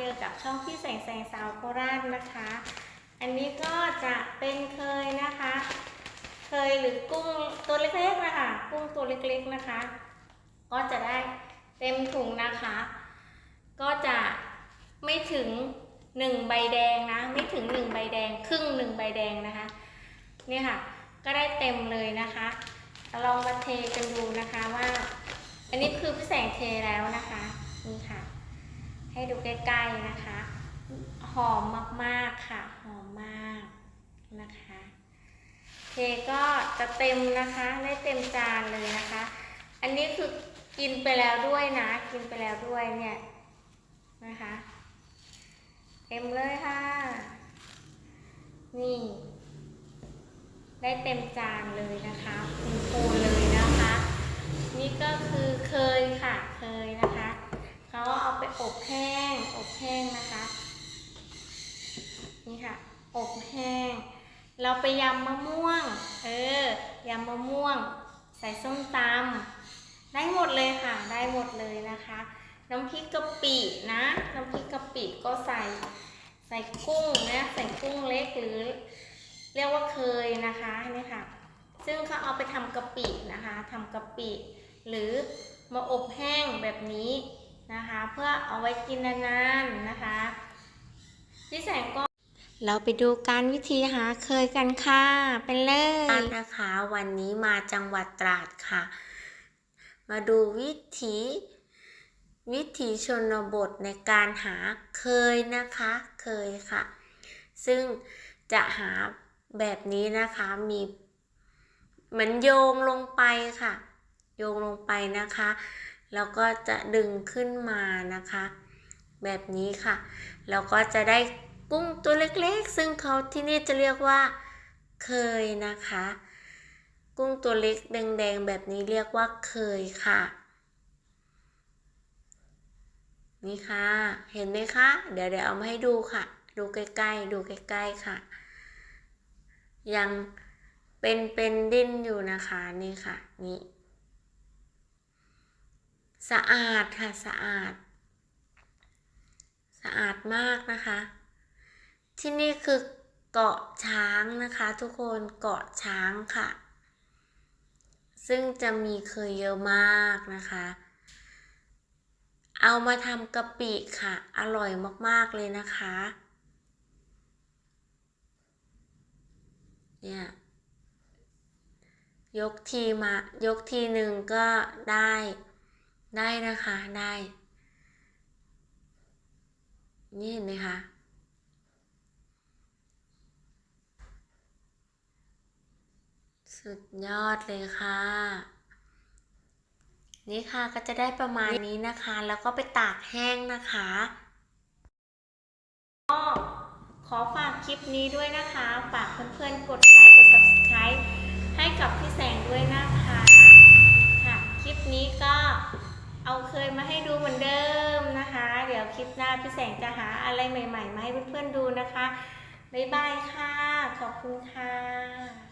เจอกับช่องพี่แสงแสงสาวโคราชนะคะ อันนี้ก็จะเป็นเคยนะคะ เคยหรือกุ้งตัวเล็กๆนะคะ กุ้งตัวเล็กๆนะคะ ก็จะได้เต็มถุงนะคะ ก็จะไม่ถึงหนึ่งใบแดงนะ ไม่ถึงหนึ่งใบแดง ครึ่งหนึ่งใบแดงนะคะนี่ค่ะ ก็ได้เต็มเลยนะคะลองมาเทกันดูนะคะว่า อันนี้คือพี่แสงเทแล้วนะคะ นี่ค่ะ ให้ดูใกล้ๆนะคะ หอมมากๆค่ะ หอมมากนะคะเทก็จะเต็มนะคะได้เต็มจานเลยนะคะ อันนี้คือกินไปแล้วด้วยนะ กินไปแล้วด้วยเนี่ยนะคะ เต็มเลยค่ะ นี่ ได้เต็มจานเลยนะคะคุณปูเลยนะคะ นี่ก็คือเคยค่ะ เคยนะคะ เขาเอาไปอบแห้ง อบแห้งนะคะ นี่ค่ะ อบแห้ง เราไปยำมะม่วง เออ ยำมะม่วง ใส่ส้มตำได้หมดเลยค่ะ ได้หมดเลยนะคะ น้ำพริกกะปินะ น้ำพริกกะปิก็ใส่ ใส่กุ้งนะ ใส่กุ้งเล็กหรือ เรียกว่าเคยนะคะนี่ค่ะ ซึ่งเขาเอาไปทำกะปินะคะทำกะปิ หรือมาอบแห้งแบบนี้นะคะ เพื่อเอาไว้กินนานๆนะคะพี่แสงก็ เราไปดูการวิธีหาเคยกันค่ะเป็นเลยนะคะ วันนี้มาจังหวัดตราดค่ะ มาดูวิถีวิถีชนบทในการหาเคยนะคะ เคยค่ะ ซึ่งจะหาแบบนี้นะคะมีเหมือนโยงลงไปค่ะ โยงลงไปนะคะ แล้วก็จะดึงขึ้นมานะคะ แบบนี้ค่ะ แล้วก็จะได้ กุ้งตัวเล็กๆ ซึ่งเขาที่นี่จะเรียกว่าเคยนะคะ กุ้งตัวเล็กแดงๆ แบบนี้เรียกว่าเคยค่ะ นี่ค่ะ เห็นไหมคะ เดี๋ยวเดี๋ยวเอามาให้ดูค่ะ ดูใกล้ๆ ดูใกล้ๆค่ะ ยังเป็นเป็นดิ้นอยู่นะคะนี่ค่ะนี่สะอาดค่ะสะอาด สะอาดมากนะคะ ที่นี่คือเกาะช้างนะคะ ทุกคนเกาะช้างค่ะ ซึ่งจะมีเคยเยอะมากนะคะ เอามาทำกะปิค่ะ อร่อยมากๆเลยนะคะ เนี่ย ยกทีมายกทีหนึ่งก็ได้ได้นะคะได้ นี่เห็นไหมคะ สุดยอดเลยค่ะ นี่ค่ะก็จะได้ประมาณนี้นะคะ แล้วก็ไปตากแห้งนะคะก็ขอฝากคลิปนี้ด้วยนะคะ ฝากเพื่อนๆ กดไลค์ กด subscribe ให้กับพี่แสงด้วยนะคะค่ะ คลิปนี้ก็เอาเคยมาให้ดูเหมือนเดิมนะคะ เดี๋ยวคลิปหน้าพี่แสงจะหาอะไรใหม่ๆมาให้เพื่อนๆดูนะคะ บ๊ายบายค่ะ ขอบคุณค่ะ